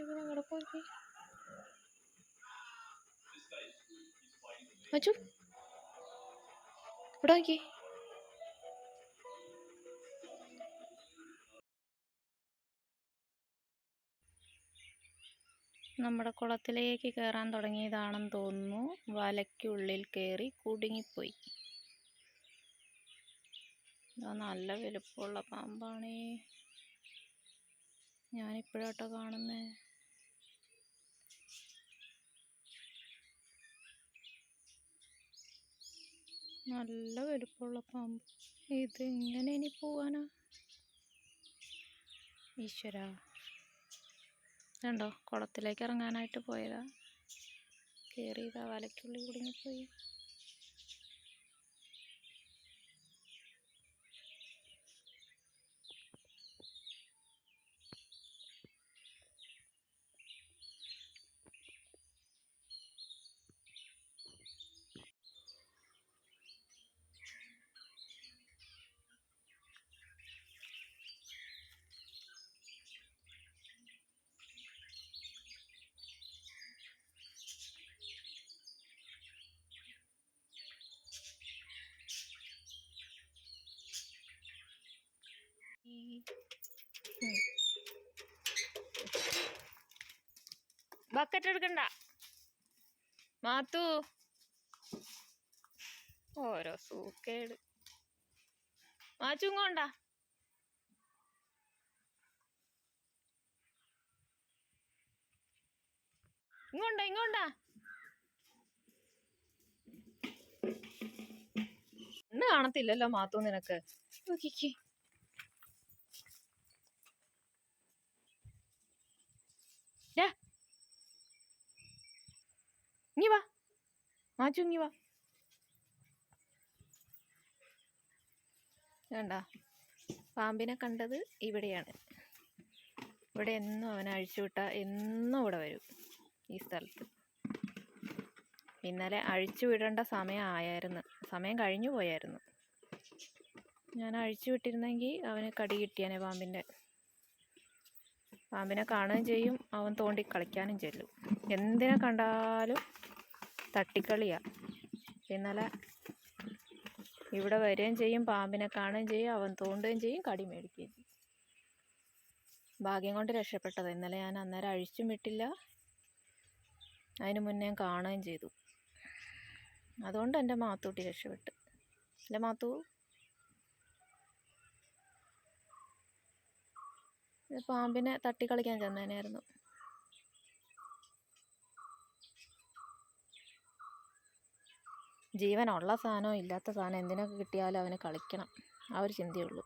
ഇങ്ങനെ കിടക്കുമൊക്കെ മച്ചു ഇവിടെ നോക്കി നമ്മുടെ കുളത്തിലേക്ക് കയറാൻ തുടങ്ങിയതാണെന്ന് തോന്നുന്നു. വലയ്ക്കുള്ളിൽ കയറി കുടുങ്ങിപ്പോയി. ഇതാ നല്ല വലുപ്പമുള്ള പാമ്പാണേ. ഞാനിപ്പോഴാട്ടോ കാണുന്നേ. നല്ല വലുപ്പമുള്ള പാമ്പ് ഇത് എങ്ങനെ ഇനി പോവാനാ? ഈശ്വര. ഇതുണ്ടോ കുളത്തിലേക്ക് ഇറങ്ങാനായിട്ട് പോയതാ. കയറിയതാ വലയ്ക്കുള്ളിൽ കുടുങ്ങിപ്പോയി. ബക്കറ്റ് എടുക്കണ്ട. മാത്തു. ഓരോ സൂക്കേട്. മാച്ചു ഇങ്ങോണ്ടാ ഇങ്ങോണ്ടാ ഇങ്ങോണ്ടാ ഇന്ന് കാണത്തില്ലല്ലോ മാത്തു നിനക്ക്. നോക്കിക്കേ ഡാ. ഇങ്ങി വാ മാച്ചു ഇങ്ങി വാ വേണ്ട പാമ്പിനെ കണ്ടത് ഇവിടെയാണ്. ഇവിടെ എന്നും അവനെ അഴിച്ചുവിട്ടാൽ എന്നും ഇവിടെ വരും ഈ സ്ഥലത്ത്. ഇന്നലെ അഴിച്ചു വിടേണ്ട സമയം ആയായിരുന്നു. സമയം കഴിഞ്ഞു പോയായിരുന്നു. ഞാൻ അഴിച്ചു വിട്ടിരുന്നെങ്കിൽ അവന് കടി കിട്ടിയാനെ പാമ്പിന്റെ. പാമ്പിനെ കാണുകയും ചെയ്യും അവൻ തോണ്ടി കളിക്കാനും ചെല്ലും. എന്തിനെ കണ്ടാലും തട്ടിക്കളിയാ. ഇന്നലെ ഇവിടെ വരികയും ചെയ്യും പാമ്പിനെ കാണുകയും ചെയ്യും അവൻ തോണ്ടുകയും ചെയ്യും കടി മേടിക്കുകയും ചെയ്യും. ഭാഗ്യം കൊണ്ട് രക്ഷപ്പെട്ടത്. ഇന്നലെ ഞാൻ അന്നേരം അഴിച്ചും വിട്ടില്ല. അതിന് മുന്നേ കാണുകയും ചെയ്തു. അതുകൊണ്ട് എന്റെ മാത്തൂട്ടി രക്ഷപ്പെട്ട്. അല്ലേ മാത്തു? പാമ്പിനെ തട്ടിക്കളിക്കാൻ ചെന്നേനായിരുന്നു. ജീവനുള്ള സാധനവും ഇല്ലാത്ത സാധനം എന്തിനൊക്കെ കിട്ടിയാലും അവന് കളിക്കണം. ആ ഒരു ചിന്തയുള്ളൂ.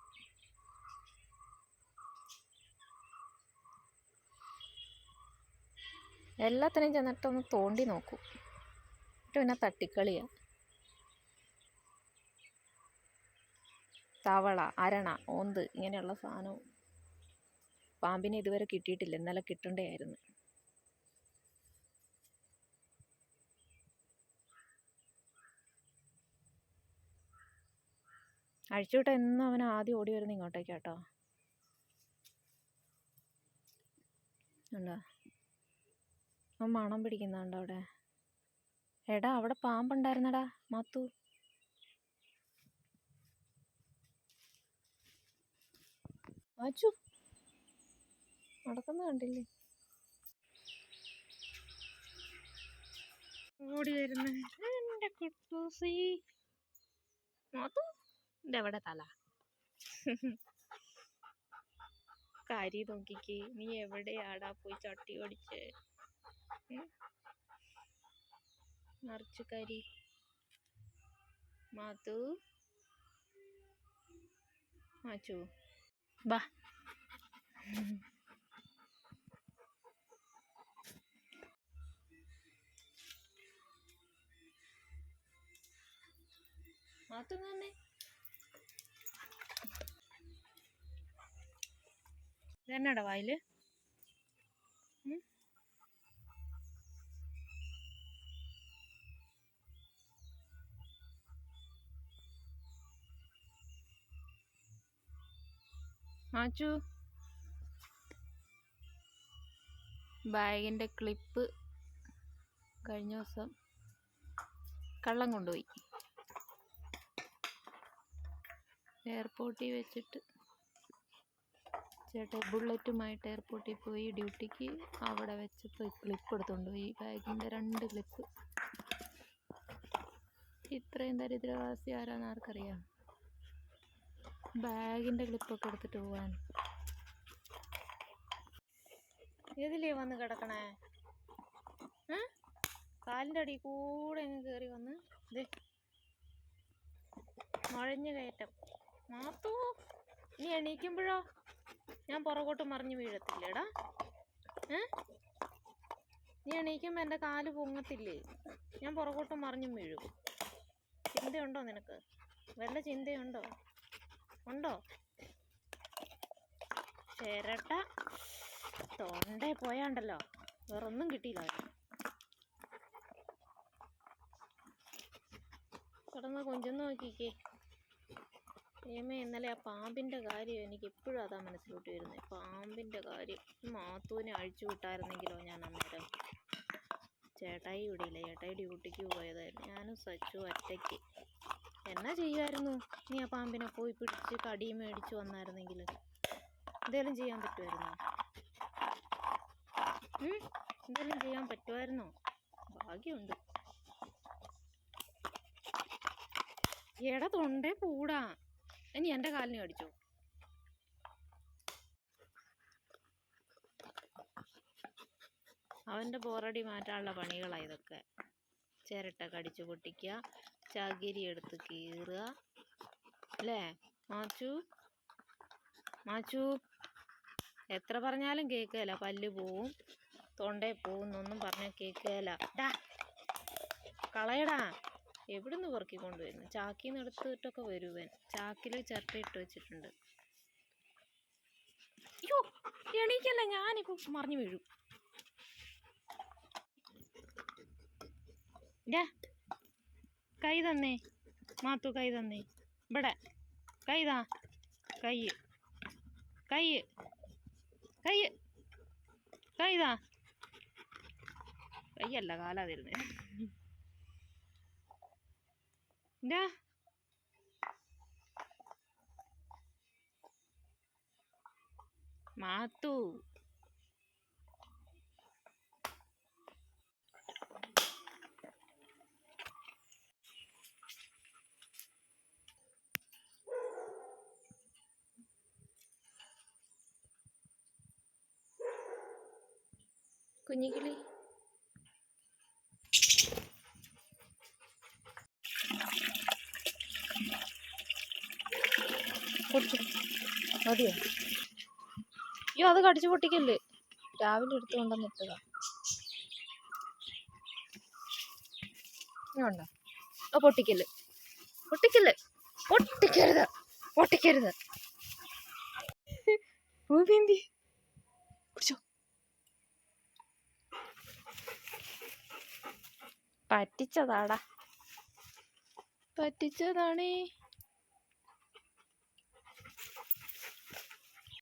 എല്ലാത്തിനെയും ചെന്നിട്ടൊന്ന് തോണ്ടി നോക്കൂ. എന്നിട്ട് പിന്നെ തട്ടിക്കളിയാണ് തവള അരണ ഓന്ത് ഇങ്ങനെയുള്ള സാധനവും പാമ്പിനെ ഇതുവരെ കിട്ടിയിട്ടില്ല. ഇന്നലെ കിട്ടണ്ടായിരുന്നു അഴിച്ചുവിട്ട എന്നും അവൻ ആദ്യം ഓടി വരുന്നത് ഇങ്ങോട്ടേക്ക് കേട്ടോ. ഉണ്ടോ? അവൻ മണം പിടിക്കുന്നുണ്ടോ അവിടെ? എടാ അവിടെ പാമ്പുണ്ടായിരുന്നടാ മാത്തു. മാച്ചു. നടക്കുന്ന കണ്ടില്ലേ? ഓടി വരുന്ന എന്റെ കുട്ടൂസി. മാത്തു. ഇതെവിടെ തല. കാര്യം നോക്കിക്ക്. നീ എവിടെയാടാ പോയി ചട്ടി ഓടിച്ച് മറിച്ചു കരി. മാതു മാച്ചു. ബാ. മാത്തു തന്നെ ഇതെന്നാടാ വായിൽ? ഉം? മാച്ചു. ബാഗിന്റെ ക്ലിപ്പ് കഴിഞ്ഞ ദിവസം കള്ളം കൊണ്ടുപോയി. എയർപോർട്ടിൽ വെച്ചിട്ട് ചേട്ടൻ ബുള്ളറ്റുമായിട്ട് എയർപോർട്ടിൽ പോയി ഡ്യൂട്ടിക്ക് അവിടെ വെച്ചപ്പോൾ ക്ലിപ്പ് എടുത്തുകൊണ്ട് പോയി. ബാഗിന്റെ രണ്ട് ക്ലിപ്പ് ഇത്രയും ദരിദ്രവാസി ആരാന്ന് ആർക്കറിയാം? ബാഗിന്റെ ക്ലിപ്പൊക്കെ എടുത്തിട്ട് പോവാൻ. ഏതിലേ വന്ന് കിടക്കണേ? കാലിന്റെ അടിയിൽ കൂടെ അങ്ങ് കയറി വന്ന്. ദേ മഴഞ്ഞ കയറ്റം. മാത്തൂ നീ എണീക്കുമ്പോഴോ? ഞാൻ പുറകോട്ട് മറിഞ്ഞു വീഴത്തില്ലേടാ? ഏ? നീ എണീക്കുമ്പോൾ എന്റെ കാൽ പൊങ്ങത്തില്ലേ? ഞാൻ പുറകോട്ട് മറിഞ്ഞു വീഴും. ചിന്തയുണ്ടോ നിനക്ക്? വല്ല ചിന്തയുണ്ടോ? ഉണ്ടോ? ചേരട്ട തൊണ്ടേ പോയാണ്ടല്ലോ. വേറൊന്നും കിട്ടിയില്ല കിടന്ന് കൊഞ്ചൊന്ന് നോക്കിക്കേ. ഏമേ ഇന്നലെ ആ പാമ്പിന്റെ കാര്യം എനിക്ക് എപ്പോഴും അതാ മനസ്സിലോട്ട് വരുന്നത് പാമ്പിന്റെ കാര്യം. മാത്തൂനെ അഴിച്ചു വിട്ടായിരുന്നെങ്കിലോ ഞാൻ അന്നേരം? ചേട്ടായി ഇവിടെ ഇല്ല? ചേട്ടായി ഡ്യൂട്ടിക്ക് പോയതായിരുന്നു. ഞാനും സച്ചു ഒറ്റയ്ക്ക്. എന്നാ ചെയ്യുമായിരുന്നു നീ ആ പാമ്പിനെ പോയി പിടിച്ച് കടിയും മേടിച്ച് വന്നായിരുന്നെങ്കിൽ എന്തേലും ചെയ്യാൻ പറ്റുമായിരുന്നോ എന്തെങ്കിലും ചെയ്യാൻ പറ്റുമായിരുന്നോ ഭാഗ്യമുണ്ട്. എടാ തൊണ്ടേ പൂടാ. ഇനി എന്റെ കാലിന് കടിച്ചോ? അവന്റെ ബോറടി മാറ്റാനുള്ള പണികളാണ് ഇതൊക്കെ. ചിരട്ട കടിച്ചു പൊട്ടിക്കുക ചകിരി എടുത്ത് കീറുക. അല്ലേ? മാച്ചു? മാച്ചു? എത്ര പറഞ്ഞാലും കേൾക്കുകയില്ല. പല്ല് പോവും തൊണ്ടേ പോവും എന്നൊന്നും പറഞ്ഞാൽ കേൾക്കുകയില്ല. കളയടാ. എവിടുന്ന് പെറുക്കി കൊണ്ടുവരുന്നു? ചാക്കിൽ നിന്ന് എടുത്തിട്ടൊക്കെ വരുവൻ ചാക്കിൽ ചിരട്ട ഇട്ട് വെച്ചിട്ടുണ്ട്. അയ്യോ എണീക്കല്ല? ഞാനിപ്പോൾ മറിഞ്ഞു വീഴും. കൈ തന്നേ. മാത്തു കൈ തന്നേ. ഇവിടെ. കൈ താ. കൈ. കൈ. കൈ. കൈ താ. കൈയല്ല കാലാ ഡാ മാത്തു കുഞ്ഞിക്കിളി. മതിയോ? അയ്യോ അത് കടിച്ചു പൊട്ടിക്കല്ലേ. രാവിലെ എടുത്തു കൊണ്ടുവന്ന് ഇട്ടതാ. ഉണ്ടോ ഓ പൊട്ടിക്കല്ല് പൊട്ടിക്കല്ല് പൊട്ടിക്കരുത്. പൊട്ടിക്കരുത്. ഭൂപിന്തി പിടിച്ചോ പറ്റിച്ചതാടാ. പറ്റിച്ചതാണേ.